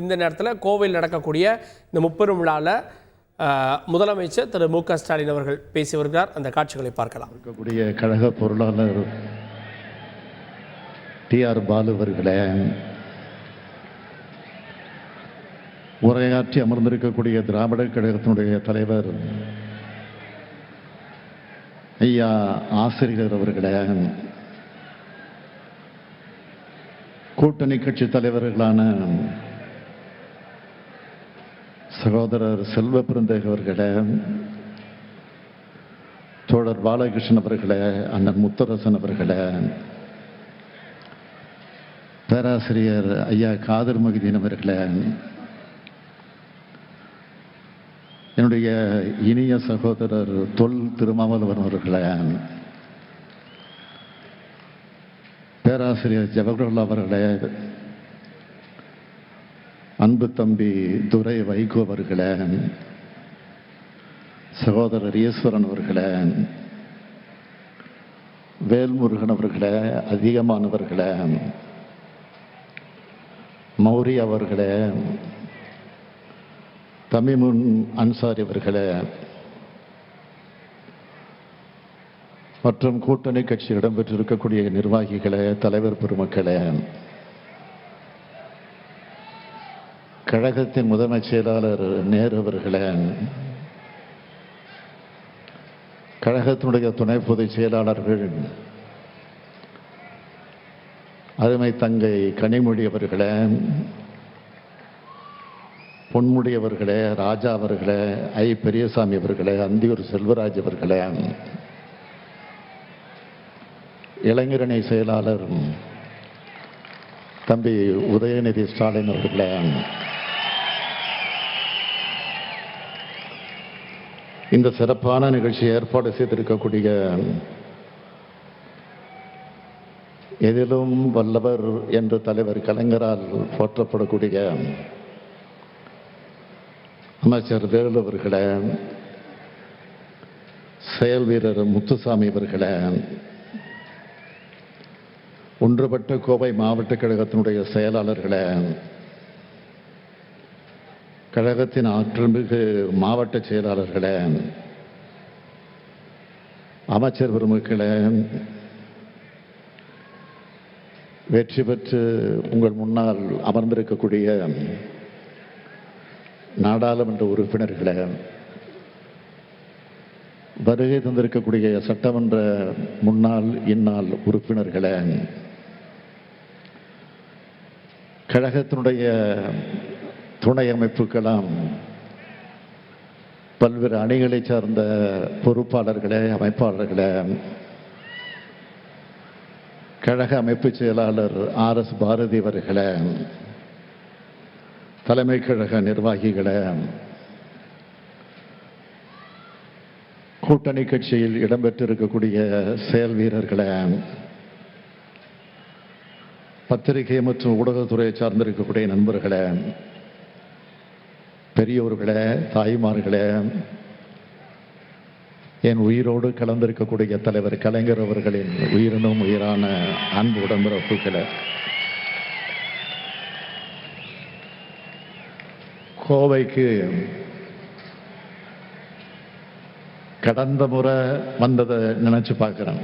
இந்த நேரத்தில் கோவையில் நடக்கக்கூடிய இந்த முப்பெரும் விழாவில் முதலமைச்சர் திரு மு க ஸ்டாலின் அவர்கள் பேசி வருகிறார். அந்த காட்சிகளை பார்க்கலாம். இருக்கக்கூடிய கழக பொருளாளர் டி ஆர் பாலு அவர்களே உரையாற்றி அமர்ந்திருக்கக்கூடிய திராவிட கழகத்தினுடைய தலைவர் ஐயா ஆசிரியர் அவர்களே கூட்டணி கட்சி தலைவர்களான சகோதரர் செல்வ பிறந்தேக அவர்களே தோழர் பாலகிருஷ்ணன் அவர்களே அண்ணன் முத்தரசன் அவர்களே பேராசிரியர் ஐயா காதர் மகிதீன் அவர்களே என்னுடைய இனிய சகோதரர் தொல் திருமாவளவன் அவர்களே பேராசிரியர் ஜவஹர்லால் அவர்களே அன்பு தம்பி துரை வைகோ அவர்களே சகோதரர் ஈஸ்வரன் அவர்களே வேல்முருகன் அவர்களே அதிகமானவர்களே மௌரி அவர்களே தமிமுன் அன்சாரி அவர்களே மற்றும் கூட்டணி கட்சி இடம்பெற்றிருக்கக்கூடிய நிர்வாகிகளே தலைவர் பெருமக்களே கழகத்தின் முதன்மை செயலாளர் நேரு அவர்களே கழகத்தினுடைய துணை பொதுச் செயலாளர்கள் அருமை தங்கை கனிமொழி அவர்களே பொன்முடி அவர்களே ராஜா அவர்களே ஐ. பெரியசாமி அவர்களே அந்தியூர் செல்வராஜ் அவர்களே இளைஞரணி செயலாளர் தம்பி உதயநிதி ஸ்டாலின் அவர்களே இந்த சிறப்பான நிகழ்ச்சி ஏற்பாடு செய்திருக்கக்கூடிய எதிலும் வல்லவர் என்று தலைவர் கலைஞரால் போற்றப்படக்கூடிய அமைச்சர் வேலு அவர்களே செயல் வீரர் முத்துசாமி அவர்களே ஒன்றுபட்ட கோவை மாவட்ட கழகத்தினுடைய செயலாளர்களே கழகத்தின் ஆற்றல்மிகு மாவட்ட செயலாளர்களே அமைச்சர் பெருமக்களே வெற்றி பெற்று உங்கள் முன்னால் அமர்ந்திருக்கக்கூடிய நாடாளுமன்ற உறுப்பினர்களே வருகை தந்திருக்கக்கூடிய சட்டமன்ற முன்னாள் இந்நாள் உறுப்பினர்களே கழகத்தினுடைய துணை அமைப்புக்கெல்லாம் பல்வேறு அணிகளை சார்ந்த பொறுப்பாளர்களே அமைப்பாளர்களே. கழக அமைப்பு செயலாளர் ஆர் எஸ் பாரதி அவர்களே. தலைமை கழக நிர்வாகிகளே. கூட்டணி கட்சியில் இடம்பெற்றிருக்கக்கூடிய செயல் வீரர்களே. பத்திரிகை மற்றும் ஊடகத்துறையை சார்ந்திருக்கக்கூடிய நண்பர்களே. பெரியோர்களே தாய்மார்களே என் உயிரோடு கலந்திருக்கக்கூடிய தலைவர் கலைஞர் அவர்களின் உயிரினும் உயிரான அன்பு உடம்பிறப்புகளே கோவைக்கு கடந்த முறை வந்ததை நினைச்சு பார்க்கிறேன்.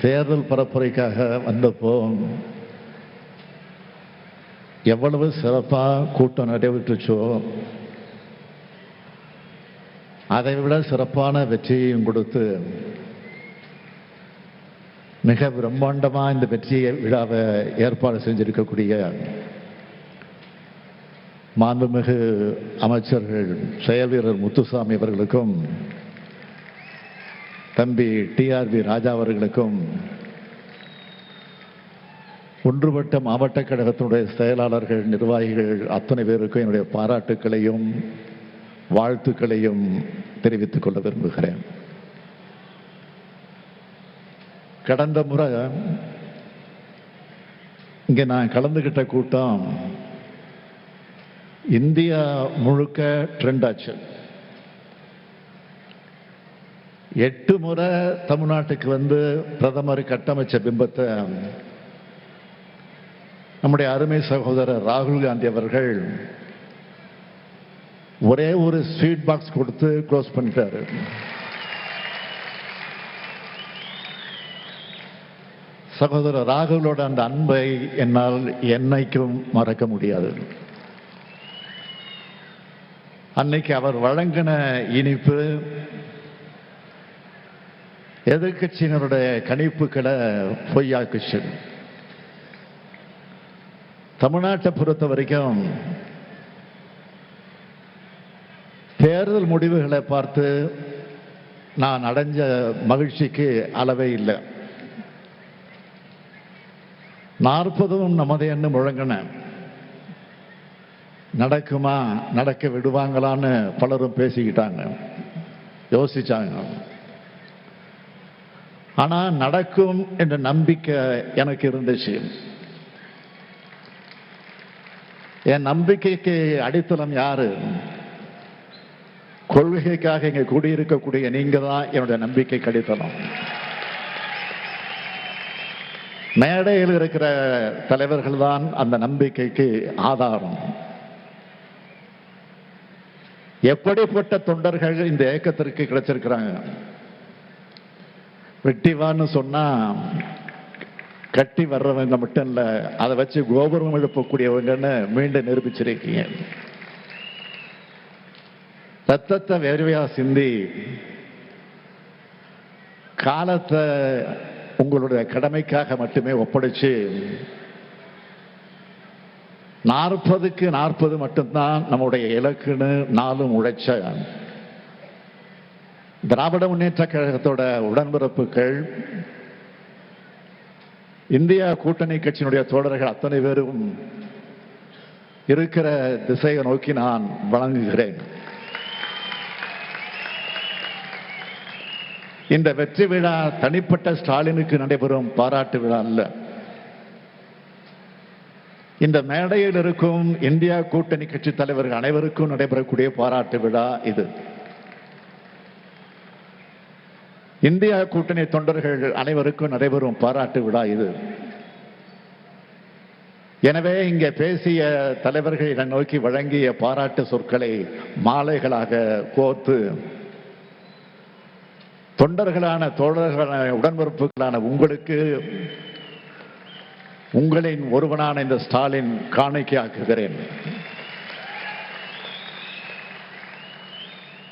தேர்தல் பரப்புரைக்காக வந்தப்போ எவ்வளவு சிறப்பாக கூட்டம் நடைபெற்றுச்சோ அதை விட சிறப்பான வெற்றியையும் கொடுத்து மிக பிரம்மாண்டமாக இந்த வெற்றியை விழாவை ஏற்பாடு செஞ்சிருக்கக்கூடிய மாண்புமிகு அமைச்சர்கள் செயல் வீரர் முத்துசாமி அவர்களுக்கும் தம்பி டிஆர்பி ராஜா அவர்களுக்கும் ஒன்றுபட்ட மாவட்ட கழகத்தினுடைய செயலாளர்கள் நிர்வாகிகள் அத்தனை பேருக்கும் என்னுடைய பாராட்டுக்களையும் வாழ்த்துக்களையும் தெரிவித்துக் கொள்ள விரும்புகிறேன். கடந்த முறை இங்கே நான் கலந்துகிட்ட கூட்டம் இந்தியா முழுக்க ட்ரெண்ட் ஆச்சு. எட்டு முறை தமிழ்நாட்டுக்கு வந்து பிரதமர் கட்டமைச்ச பிம்பத்தை நம்முடைய அருமை சகோதரர் ராகுல் காந்தி அவர்கள் ஒரே ஒரு ஸ்வீட் பாக்ஸ் கொடுத்து க்ளோஸ் பண்ணிட்டாரு. சகோதரர் ராகுலோட அந்த அன்பை என்னால் என்னைக்கும் மறக்க முடியாது. அன்னைக்கு அவர் வழங்கின இனிப்பு எதிர்கட்சியினருடைய கணிப்புகளை பொய்யாக்குச்சு. தமிழ்நாட்டை பொறுத்த வரைக்கும் தேர்தல் முடிவுகளை பார்த்து நான் அடைஞ்ச மகிழ்ச்சிக்கு அளவே இல்லை. நாற்பதும் நமது என்ன முழங்கின. நடக்குமா நடக்க விடுவாங்களான்னு பலரும் பேசிக்கிட்டாங்க. யோசிச்சாங்க. ஆனால் நடக்கும் என்ற நம்பிக்கை எனக்கு இருந்துச்சு. என் நம்பிக்கைக்கு அடித்தளம் யாரு? கொள்கைக்காக இங்க கூடியிருக்கக்கூடிய நீங்க தான் என்னுடைய நம்பிக்கை அடித்தளம். மேடையில் இருக்கிற தலைவர்கள் தான் அந்த நம்பிக்கைக்கு ஆதாரம். எப்படிப்பட்ட தொண்டர்கள் இந்த இயக்கத்திற்கு கிடைச்சிருக்கிறாங்க? வெட்டிவான்னு சொன்னா கட்டி வர்றவங்க மட்டும் இல்ல அதை வச்சு கோபுரம் எழுப்பக்கூடியவங்கன்னு மீண்டும் நிரூபிச்சிருக்கீங்க. ரத்தத்தை வேர்வையா சிந்தி காலத்தை உங்களுடைய கடமைக்காக மட்டுமே ஒப்படைச்சு நாற்பதுக்கு நாற்பது மட்டும்தான் நம்முடைய இலக்குன்னு நாளும் உழைச்ச. திராவிட முன்னேற்ற கழகத்தோட உடன்பிறப்புகள் இந்தியா கூட்டணி கட்சியினுடைய தோழர்கள் அத்தனை பேரும் இருக்கிற திசையை நோக்கி நான் வழங்குகிறேன். இந்த வெற்றி விழா தனிப்பட்ட ஸ்டாலினுக்கு நடைபெறும் பாராட்டு விழா அல்ல. இந்த மேடையில் இருக்கும் இந்தியா கூட்டணி கட்சி தலைவர்கள் அனைவருக்கும் நடைபெறக்கூடிய பாராட்டு விழா இது. இந்தியா கூட்டணி தொண்டர்கள் அனைவருக்கும் நடைபெறும் பாராட்டு விழா இது. எனவே இங்கே பேசிய தலைவர்கள் என்னை நோக்கி வழங்கிய பாராட்டு சொற்களை மாலைகளாக கோர்த்து தொண்டர்களான தோழர்களான உடன்பிறப்புகளான உங்களுக்கு உங்களின் ஒருவனான இந்த ஸ்டாலின் காணிக்கையாக்குகிறேன்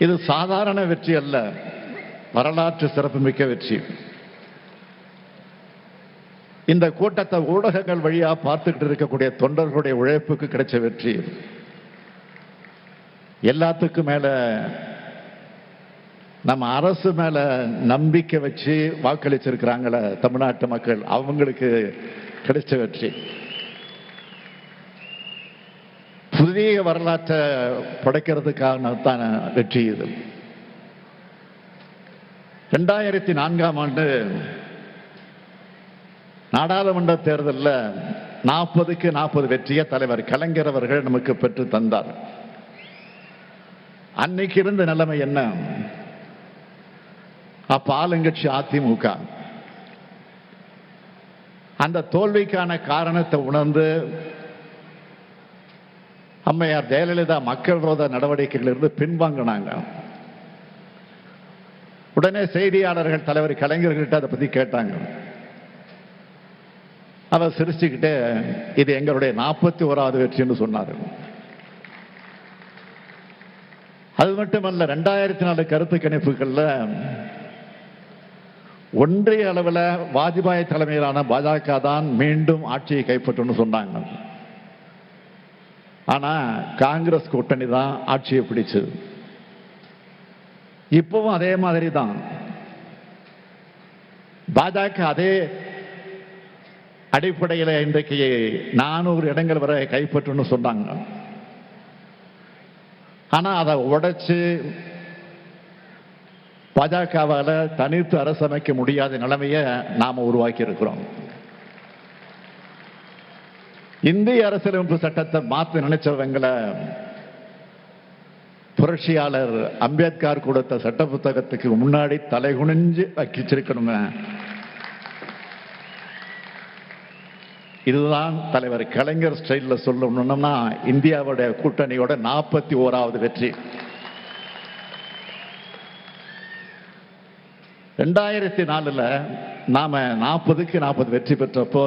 இது சாதாரண வெற்றி அல்ல. வரலாற்று சிறப்புமிக்க வெற்றி. இந்த கூட்டத்தை ஊடகங்கள் வழியா பார்த்துக்கிட்டு இருக்கக்கூடிய தொண்டர்களுடைய உழைப்புக்கு கிடைச்ச வெற்றி. எல்லாத்துக்கும் மேல நம்ம அரசு மேல நம்பிக்கை வச்சு வாக்களிச்சிருக்கிறாங்கள தமிழ்நாட்டு மக்கள் அவங்களுக்கு கிடைச்ச வெற்றி. புதிய வரலாற்றை படைக்கிறதுக்கான தான் வெற்றி இது. ரெண்டாயிரத்தி நான்காம் ஆண்டு நாடாளுமன்ற தேர்தலில் நாற்பதுக்கு நாற்பது வெற்றியை தலைவர் கலைஞர் அவர்கள் நமக்கு பெற்று தந்தார். அன்னைக்கு இருந்த நிலைமை என்ன? அப்ப ஆளுங்கட்சி அதிமுக. அந்த தோல்விக்கான காரணத்தை உணர்ந்து அம்மையார் ஜெயலலிதா மக்கள் விரோத நடவடிக்கைகளிலிருந்து பின்வாங்கினாங்க. உடனே செய்தியாளர்கள் தலைவர் கலைஞர்கிட்ட அதை பத்தி கேட்டாங்க. அவர் சிரிச்சுக்கிட்டே இது எங்களுடைய நாற்பத்தி ஓராவது வெற்றின்னு சொன்னார். அது மட்டுமல்ல ரெண்டாயிரத்தி நாலு கருத்து கணிப்புகள்ல ஒன்றிய அளவில் வாஜ்பாய் தலைமையிலான பாஜக தான் மீண்டும் ஆட்சியை கைப்பற்றும்னு சொன்னாங்க. ஆனா காங்கிரஸ் கூட்டணி தான் ஆட்சியை பிடிச்சது. இப்பவும் அதே மாதிரி தான் பாஜக அதே அடிப்படையில் இன்றைக்கு நானூறு இடங்கள் வரை கைப்பற்றுன்னு சொன்னாங்க. ஆனா அதை உடைச்சு பாஜகவால் தனித்து அரசமைக்க முடியாத நிலைமையை நாம் உருவாக்கி இருக்கிறோம். இந்திய அரசியலமைப்பு சட்டத்தை மாற்ற நினைச்சவங்களை புரட்சியாளர் அம்பேத்கர் கொடுத்த சட்ட புத்தகத்துக்கு முன்னாடி தலைகுனிஞ்சு வச்சிருக்கணுங்க இதுதான் தலைவர் கலைஞர் ஸ்டைலில் சொல்லணும்னா இந்தியாவுடைய கூட்டணியோட நாற்பத்தி ஓராவது வெற்றி. ரெண்டாயிரத்தி நாலுல நாம நாற்பதுக்கு நாற்பது வெற்றி பெற்றப்போ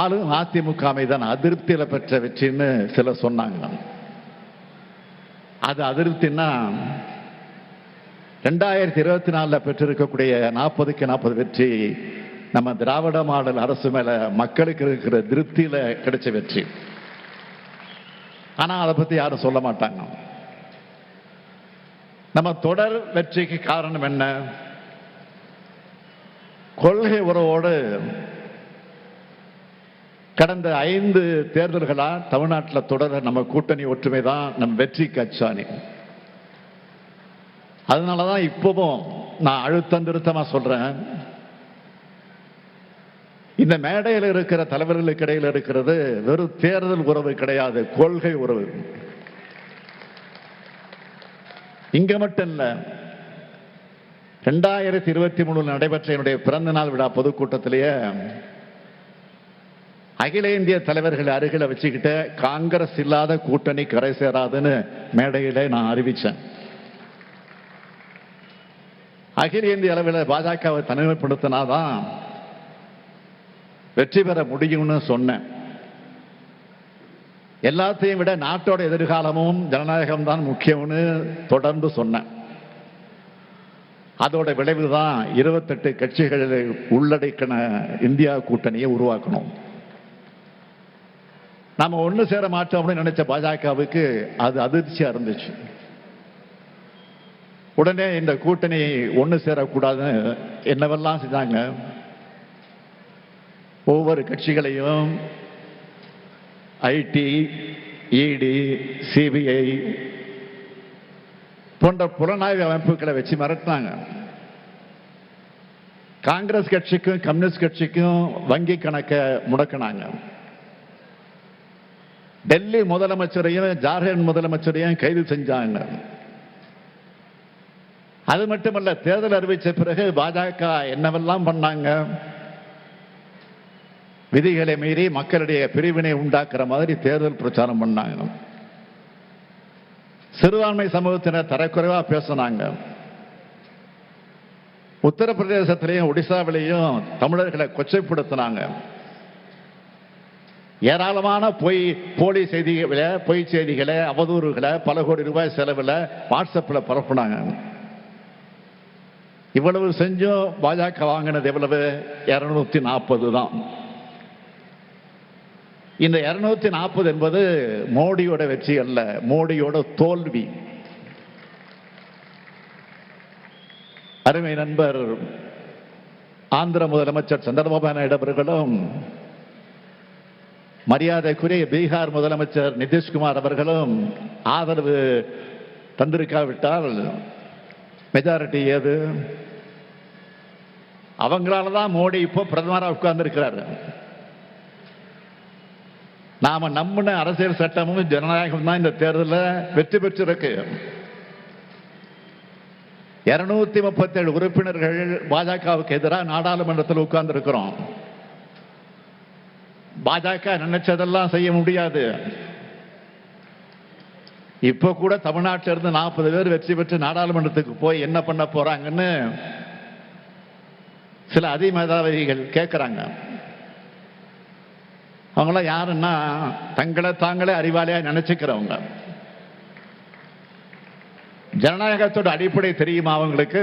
ஆளும் அதிமுக மீதான அதிருப்தியில் பெற்ற வெற்றின்னு சிலர் சொன்னாங்க. அது அதிருப்தின்னா ரெண்டாயிரத்தி இருபத்தி நாலில் பெற்றிருக்கக்கூடிய நாற்பதுக்கு நாற்பது வெற்றி நம்ம திராவிட மாடல் அரசு மேல மக்களுக்கு இருக்கிற திருப்தியில கிடைச்ச வெற்றி. ஆனா அதை பத்தி யாரும் சொல்ல மாட்டாங்க. நம்ம தொடர் வெற்றிக்கு காரணம் என்ன? கொள்கை உறவோடு கடந்த ஐந்து தேர்தல்களா தமிழ்நாட்டில் தொடர நம்ம கூட்டணி ஒற்றுமை தான் நம் வெற்றி கச்சாணி. அதனால தான் இப்பவும் நான் அழுத்தம் திருத்தமாக சொல்றேன். இந்த மேடையில் இருக்கிற தலைவர்களுக்கு இடையில் இருக்கிறது வெறும் தேர்தல் உறவு கிடையாது கொள்கை உறவு. இங்க மட்டும் இல்ல ரெண்டாயிரத்தி இருபத்தி மூணுல நடைபெற்ற என்னுடைய பிறந்த நாள் விழா பொதுக்கூட்டத்திலேயே அகில இந்திய தலைவர்கள் அருகில வச்சுக்கிட்டு காங்கிரஸ் இல்லாத கூட்டணி கரை சேராதுன்னு மேடையில நான் அறிவிச்சேன். அகில இந்திய அளவில் பாஜகவை தனிமைப்படுத்தினாதான் வெற்றி பெற முடியும்னு சொன்னேன். எல்லாத்தையும் விட நாட்டோட எதிர்காலமும் ஜனநாயகம் தான் முக்கியம்னு தொடர்ந்து சொன்னேன். அதோட விளைவு தான் இருபத்தெட்டு கட்சிகளை உள்ளடக்கின இந்தியா கூட்டணியை உருவாக்கணும். நம்ம ஒன்று சேர மாட்டோம் அப்படின்னு நினைச்ச பாஜகவுக்கு அது அதிர்ச்சியா இருந்துச்சு. உடனே இந்த கூட்டணி ஒன்று சேரக்கூடாதுன்னு என்னவெல்லாம் செஞ்சாங்க ஒவ்வொரு கட்சிகளையும் ஐடி இடி சிபிஐ போன்ற புலனாய்வு அமைப்புகளை வச்சு மிரட்டினாங்க. காங்கிரஸ் கட்சிக்கும் கம்யூனிஸ்ட் கட்சிக்கும் வங்கி கணக்கை முடக்கினாங்க. டெல்லி முதலமைச்சரையும் ஜார்க்கண்ட் முதலமைச்சரையும் கைது செஞ்சாங்க. அது மட்டுமல்ல தேர்தல் அறிவித்த பிறகு பாஜக என்னவெல்லாம் பண்ணாங்க? விதிகளை மீறி மக்களுடைய பிரிவினை உண்டாக்குற மாதிரி தேர்தல் பிரச்சாரம் பண்ணாங்க. சிறுபான்மை சமூகத்தினர் தரக்குறைவா பேசினாங்க. உத்தரப்பிரதேசத்திலையும் ஒடிசாவிலையும் தமிழர்களை கொச்சைப்படுத்தினாங்க. ஏராளமான பொய் போலி செய்திகளை பொய் செய்திகளை அவதூறுகளை பல கோடி ரூபாய் செலவில் வாட்ஸ்அப்பில் பரப்புனாங்க. இவ்வளவு செஞ்சும் பாஜக வாங்கினது எவ்வளவு? இருநூத்தி நாற்பது தான். இந்த இருநூத்தி நாற்பது என்பது மோடியோட வெற்றி அல்ல மோடியோட தோல்வி. அருமை நண்பர் ஆந்திர முதலமைச்சர் சந்திரபாபு நாயுடு அவர்களும் மரியாதைக்குரிய பீகார் முதலமைச்சர் நிதிஷ்குமார் அவர்களும் ஆதரவு தந்திருக்காவிட்டால் மெஜாரிட்டி ஏது? அவங்களால தான் மோடி இப்போ பிரதமராக உட்கார்ந்துருக்கிறாரு. நாம நம்பின அரசியல் சட்டமும் ஜனநாயகம் தான் இந்த தேர்தலில் வெற்றி பெற்றிருக்கு. இருநூத்தி முப்பத்தேழு உறுப்பினர்கள் பாஜகவுக்கு எதிராக நாடாளுமன்றத்தில் உட்கார்ந்து இருக்கிறோம் பாஜக நினைச்சதெல்லாம் செய்ய முடியாது. இப்ப கூட தமிழ்நாட்டில இருந்து நாற்பது பேர் வெற்றி பெற்று நாடாளுமன்றத்துக்கு போய் என்ன பண்ண போறாங்கன்னு சில அதிமேதாவிகள் கேட்கிறாங்க அவங்களாம் யாருன்னா தங்களை தாங்களே அறிவாளியா நினைச்சுக்கிறவங்க. ஜனநாயகத்தோட அடிப்படை தெரியுமா அவங்களுக்கு?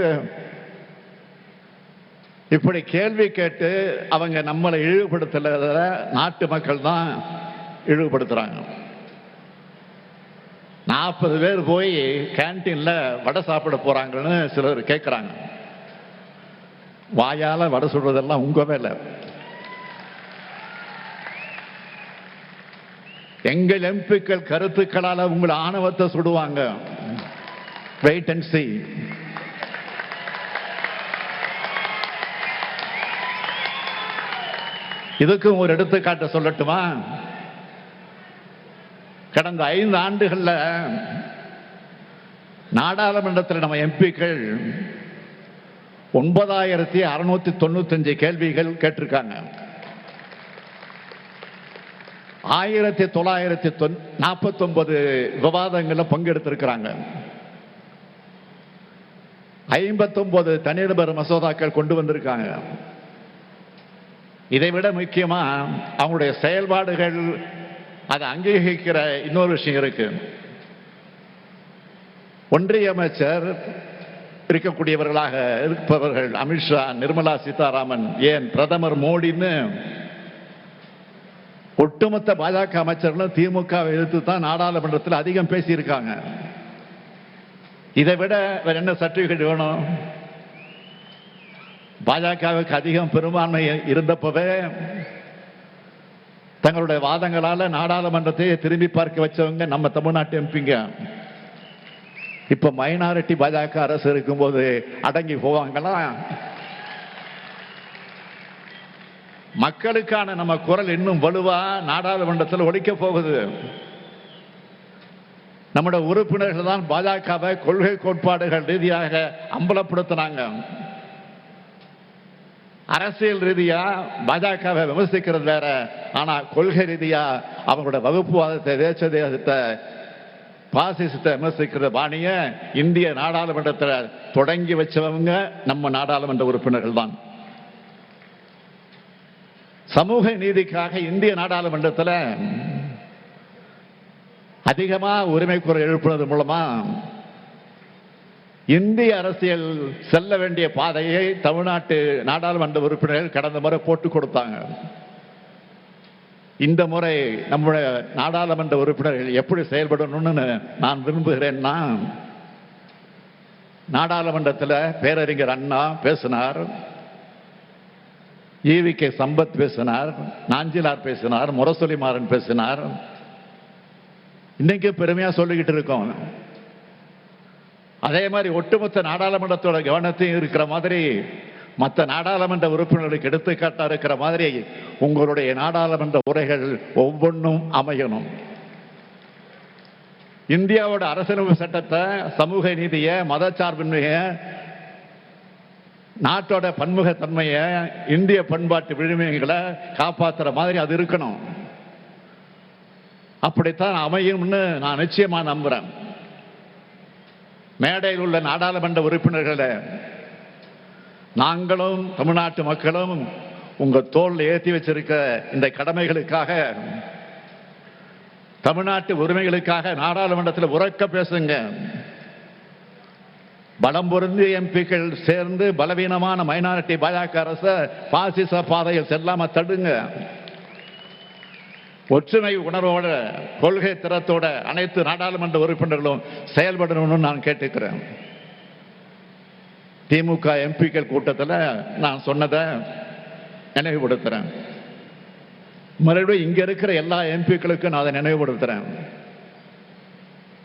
இப்படி கேள்வி கேட்டு அவங்க நம்மளை இழிவுபடுத்தல நாட்டு மக்கள் தான் இழிவுபடுத்துறாங்க. நாற்பது பேர் போய் கேன்டீன்ல வடை சாப்பிட போறாங்கன்னு சிலர் கேட்கிறாங்க வாயால வடை சுடுறதெல்லாம் உங்க வேலை. எங்கள் எம்பிக்கள் கருத்துக்களால உங்களை ஆணவத்தை சுடுவாங்க. வெயிட் அண்ட் இதுக்கும் ஒரு எடுத்துக்காட்டு சொல்லட்டுமா? கடந்த ஐந்து ஆண்டுகள்ல நாடாளுமன்றத்தில் நம்ம எம்பிக்கள் ஒன்பதாயிரத்தி அறுநூத்தி தொண்ணூத்தஞ்சு கேள்விகள் கேட்டிருக்காங்க. ஆயிரத்தி தொள்ளாயிரத்தி தொன் நாற்பத்தொன்பது விவாதங்களில் பங்கெடுத்திருக்கிறாங்க. ஐம்பத்தொன்பது தனிநபர் மசோதாக்கள் கொண்டு வந்திருக்காங்க. இதை விட முக்கியமா அவங்களுடைய செயல்பாடுகள் அதை அங்கீகரிக்கிற இன்னொரு விஷயம் இருக்கு. ஒன்றிய அமைச்சர் இருக்கக்கூடியவர்களாக இருப்பவர்கள் அமித்ஷா நிர்மலா சீதாராமன் ஏன் பிரதமர் மோடின்னு ஒட்டுமொத்த பாஜக அமைச்சர்களும் திமுக எதிர்த்து தான் நாடாளுமன்றத்தில் அதிகம் பேசியிருக்காங்க. இதை விட வேற என்ன சர்டிபிகேட் வேணும்? பாஜகவுக்கு அதிகம் பெரும்பான்மை இருந்தப்பவே தங்களுடைய வாதங்களால நாடாளுமன்றத்தை திரும்பி பார்க்க வச்சவங்க நம்ம தமிழ்நாட்டு எம்பிங்க. இப்ப மைனாரிட்டி பாஜக அரசு இருக்கும்போது அடங்கி போவாங்களா? மக்களுக்கான நம்ம குரல் இன்னும் வலுவா நாடாளுமன்றத்தில் ஒழிக்க போகுது. நம்முடைய உறுப்பினர்கள் தான் பாஜகவை கொள்கை கோட்பாடுகள் ரீதியாக அம்பலப்படுத்தினாங்க. அரசியல் ரீதியா பாஜகவை விமர்சிக்கிறது வேற ஆனா கொள்கை ரீதியா அவங்களோட வகுப்புவாதத்தை தேச தேசத்தை பாசிசத்தை விமர்சிக்கிற பாணிய இந்திய நாடாளுமன்றத்தில் தொடங்கி வச்சவங்க நம்ம நாடாளுமன்ற உறுப்பினர்கள் தான். சமூக நீதிக்காக இந்திய நாடாளுமன்றத்தில் அதிகமாக உரிமை குரல் எழுப்புனது மூலமாக இந்திய அரசியல் செல்ல வேண்டிய பாதையை தமிழ்நாட்டு நாடாளுமன்ற உறுப்பினர்கள் கடந்த முறை போட்டு கொடுத்தாங்க. இந்த முறை நம்முடைய நாடாளுமன்ற உறுப்பினர்கள் எப்படி செயல்படணும்னு நான் விரும்புகிறேன்னா நாடாளுமன்றத்தில் பேரறிஞர் அண்ணா பேசினார் ஈவி கே சம்பத் பேசினார் நாஞ்சிலார் பேசினார் முரசொலி மாறன் பேசினார். இன்னைக்கு பெருமையாக சொல்லிக்கிட்டு இருக்கோம். அதே மாதிரி ஒட்டுமொத்த நாடாளுமன்றத்தோட கவனத்தையும் இருக்கிற மாதிரி மற்ற நாடாளுமன்ற உறுப்பினர்களுக்கு எடுத்துக்காட்டா இருக்கிற மாதிரி உங்களுடைய நாடாளுமன்ற உரைகள் ஒவ்வொன்றும் அமையணும். இந்தியாவோட அரசியலமைப்பு சட்டத்தை சமூக நீதியை மதச்சார்பின்மையை நாட்டோட பன்முகத்தன்மையை இந்திய பண்பாட்டு விழுமியங்களை காப்பாற்றுற மாதிரி அது இருக்கணும். அப்படித்தான் அமையும்னு நான் நிச்சயமா நம்புறேன். மேடையில் உள்ள நாடாளுமன்ற உறுப்பினர்களை நாங்களும் தமிழ்நாட்டு மக்களும் உங்க தோல் ஏற்றி வச்சிருக்க இந்த கடமைகளுக்காக தமிழ்நாட்டு உரிமைகளுக்காக நாடாளுமன்றத்தில் உறக்க பேசுங்க. பலம் பொருந்து எம்பிக்கள் சேர்ந்து பலவீனமான மைனாரிட்டி பாஜக அரச பாசிச பாதையில் செல்லாம தடுங்க. ஒற்றுமை உணர்வோட கொள்கை திறத்தோட அனைத்து நாடாளுமன்ற உறுப்பினர்களும் செயல்படணும்னு நான் கேட்டுக்கிறேன். திமுக எம்பிக்கள் கூட்டத்தில் நான் சொன்னதை நினைவுபடுத்துறேன். மறுபடியும் இங்க இருக்கிற எல்லா எம்பிக்களுக்கும் நான் அதை நினைவுபடுத்துறேன்.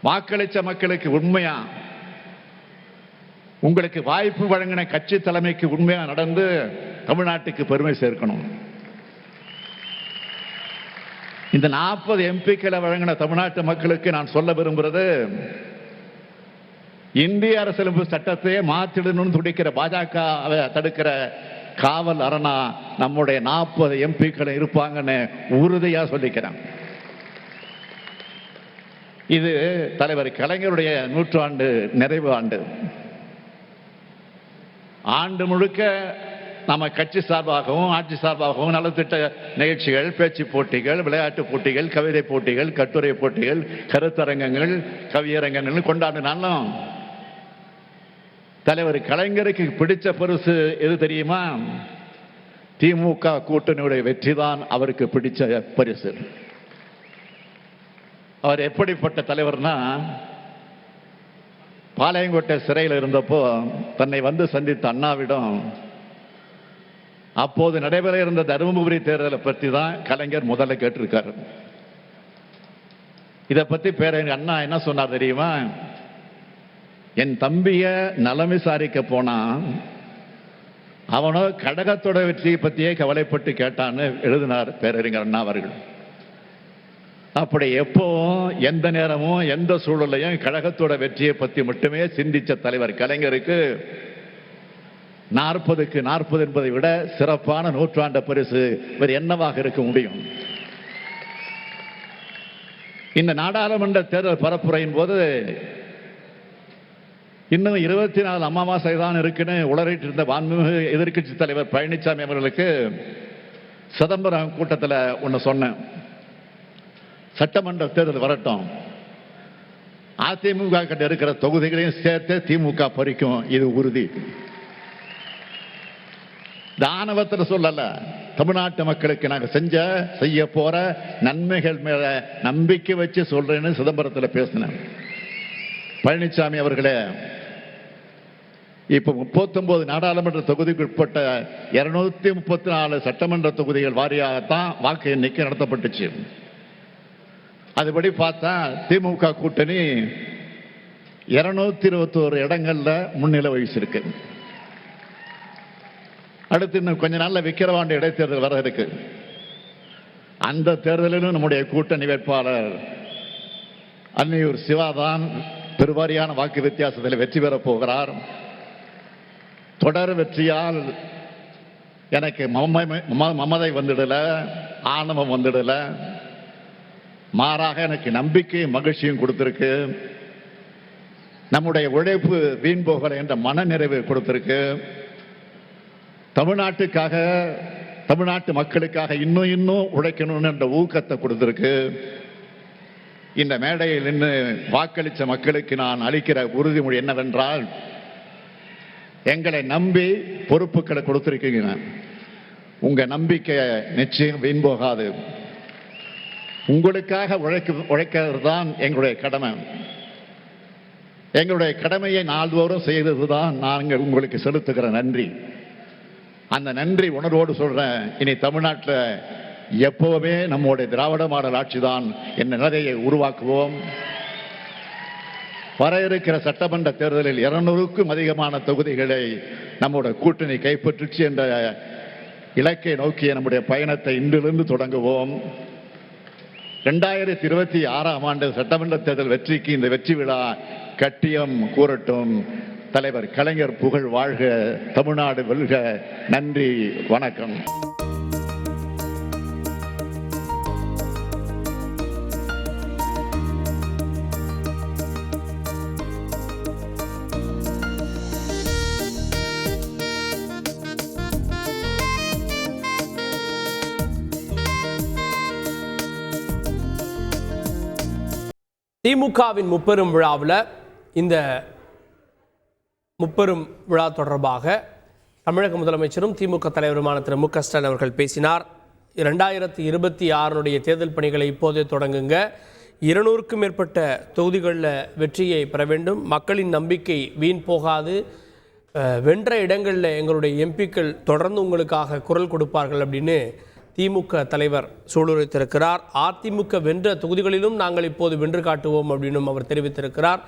வாக்களிச்ச மக்களுக்கு உண்மையா? உங்களுக்கு வாய்ப்பு வழங்கின கட்சி தலைமைக்கு உண்மையா நடந்து தமிழ்நாட்டுக்கு பெருமை சேர்க்கணும். இந்த நாற்பது எம்பிக்களை வழங்கின தமிழ்நாட்டு மக்களுக்கு நான் சொல்ல விரும்புகிறது இந்திய அரசியலமைப்பு சட்டத்தையே மாற்றிடணும்னு துடிக்கிற பாஜக தடுக்கிற காவல் அரணா நம்முடைய நாற்பது எம்பிக்கள் இருப்பாங்கன்னு உறுதியா சொல்லிக்கிறேன். இது தலைவர் கலைஞருடைய நூற்றாண்டு நிறைவு ஆண்டு. ஆண்டு முழுக்க நம்ம கட்சி சார்பாகவும் ஆட்சி சார்பாகவும் நலத்திட்ட நிகழ்ச்சிகள் பேச்சு போட்டிகள் விளையாட்டு போட்டிகள் கவிதை போட்டிகள் கட்டுரை போட்டிகள் கருத்தரங்கங்கள் கவியரங்கங்கள் கொண்டாடினாலும் தலைவர் கலைஞருக்கு பிடிச்ச பரிசு எது தெரியுமா? திமுக கூட்டணியுடைய வெற்றி தான் அவருக்கு பிடிச்ச பரிசு. அவர் எப்படிப்பட்ட தலைவர்னா பாளையங்கோட்டை சிறையில் இருந்தப்போ தன்னை வந்து சந்தித்த அண்ணாவிடம் அப்போது நடைபெற இருந்த தருமபுரி தேர்தலை பற்றி தான் கலைஞர் முதல்ல கேட்டிருக்காரு. இதை பத்தி பேர அண்ணா என்ன சொன்னார் தெரியுமா? என் தம்பிய நலம் விசாரிக்க போனா அவனோ கடகத்தோட வெற்றியை பத்தியே கவலைப்பட்டு கேட்டான்னு எழுதினார் பேரறிஞர் அண்ணா அவர்கள். அப்படி எப்பவும் எந்த நேரமும் எந்த சூழலையும் கழகத்தோட வெற்றியை பத்தி மட்டுமே சிந்திச்ச தலைவர் கலைஞருக்கு நாற்பதுக்கு நாற்பது என்பதை விட சிறப்பான நூற்றாண்டு பரிசு வேறு என்னவாக இருக்க முடியும்? இந்த நாடாளுமன்ற தேர்தல் பரப்புரையின் போது இன்னும் இருபத்தி நாலு அமாவாசை தான் இருக்குன்னு உளறிட்டு இருந்த மாண்புமிகு எதிர்க்கட்சி தலைவர் பழனிசாமி அவர்களுக்கு சிதம்பரம் கூட்டத்தில் ஒன்று சொன்னேன். சட்டமன்ற தேர்தல் வரட்டும். அதிமுக கிட்ட இருக்கிற தொகுதிகளையும் சேர்த்து திமுக பறிக்கும். இது உறுதி. தானவத்தில் சொல்லல. தமிழ்நாட்டு மக்களுக்கு நாங்கள் செஞ்ச செய்ய போற நன்மைகள் மேல நம்பிக்கை வச்சு சொல்றேன்னு சிதம்பரத்தில் பேசினேன். பழனிசாமி அவர்களே இப்ப முப்பத்தொன்பது நாடாளுமன்ற தொகுதிக்கு உட்பட்ட இருநூத்தி முப்பத்தி நாலு சட்டமன்ற தொகுதிகள் வாரியாகத்தான் வாக்கு எண்ணிக்கை நடத்தப்பட்டுச்சு. அதுபடி பார்த்தா திமுக கூட்டணி இருநூத்தி இருபத்தோரு இடங்கள்ல முன்னிலை வகிச்சிருக்கு. அடுத்து இன்னும் கொஞ்ச நாள்ல விக்கிரவாண்டி இடைத்தேர்தல் வர இருக்கு. அந்த தேர்தலிலும் நம்முடைய கூட்டணி வேட்பாளர் அன்னியூர் சிவாதான் பெருவாரியான வாக்கு வித்தியாசத்தில் வெற்றி பெறப் போகிறார். தொடர் வெற்றியால் எனக்கு மம- மம- மமதை வந்துடல ஆணவம் வந்துடல. மாறாக எனக்கு நம்பிக்கையும் மகிழ்ச்சியும் கொடுத்திருக்கு. நம்முடைய உழைப்பு வீண் போகிற என்ற மனநிறைவு கொடுத்திருக்கு. தமிழ்நாட்டுக்காக தமிழ்நாட்டு மக்களுக்காக இன்னும் இன்னும் உழைக்கணும்னு என்ற ஊக்கத்தை கொடுத்திருக்கு. இந்த மேடையில் நின்று வாக்களித்த மக்களுக்கு நான் அளிக்கிற உறுதிமொழி என்னவென்றால் எங்களை நம்பி பொறுப்புகளை கொடுத்திருக்கீங்க. உங்க நம்பிக்கை நிச்சயம் வீண் போகாது. உங்களுக்காக உழைக்க உழைக்கிறது தான் எங்களுடைய கடமை. எங்களுடைய கடமையை நாள்தோறும் செய்தது தான் நாங்கள் உங்களுக்கு செலுத்துகிற நன்றி. அந்த நன்றி உணர்வோடு சொல்றேன். இனி தமிழ்நாட்டில் எப்பவுமே நம்முடைய திராவிட மாடல் ஆட்சிதான் என் என்ற நிலையை உருவாக்குவோம். வர இருக்கிற சட்டமன்ற தேர்தலில் இருநூறுக்கும் அதிகமான தொகுதிகளை நம்முடைய கூட்டணி கைப்பற்றுச்சு என்ற இலக்கை நோக்கிய நம்முடைய பயணத்தை இன்றிலிருந்து தொடங்குவோம். ரெண்டாயிரத்தி இருபத்தி ஆறாம் ஆண்டு சட்டமன்ற தேர்தல் வெற்றிக்கு இந்த வெற்றி விழா கட்டியம் கூறட்டும். தலைவர் கலைஞர் புகழ் வாழ்க தமிழ்நாடு வெல்க. நன்றி வணக்கம். திமுகவின் முப்பெரும் விழாவில் இந்த முப்பெரும் விழா தொடர்பாக தமிழக முதலமைச்சரும் திமுக தலைவருமான திரு மு க ஸ்டாலின் அவர்கள் பேசினார். இரண்டாயிரத்தி இருபத்தி ஆறுனுடைய தேர்தல் பணிகளை இப்போதே தொடங்குங்க. இருநூறுக்கும் மேற்பட்ட தொகுதிகளில் வெற்றியை பெற வேண்டும். மக்களின் நம்பிக்கை வீண் போகாது. வென்ற இடங்களில் எங்களுடைய எம்பிக்கள் தொடர்ந்து உங்களுக்காக குரல் கொடுப்பார்கள் அப்படின்னு திமுக தலைவர் சூளுரைத்திருக்கிறார். அதிமுக வென்ற தொகுதிகளிலும் நாங்கள் இப்போது வென்று காட்டுவோம் அப்படின்னும் அவர் தெரிவித்திருக்கிறார்.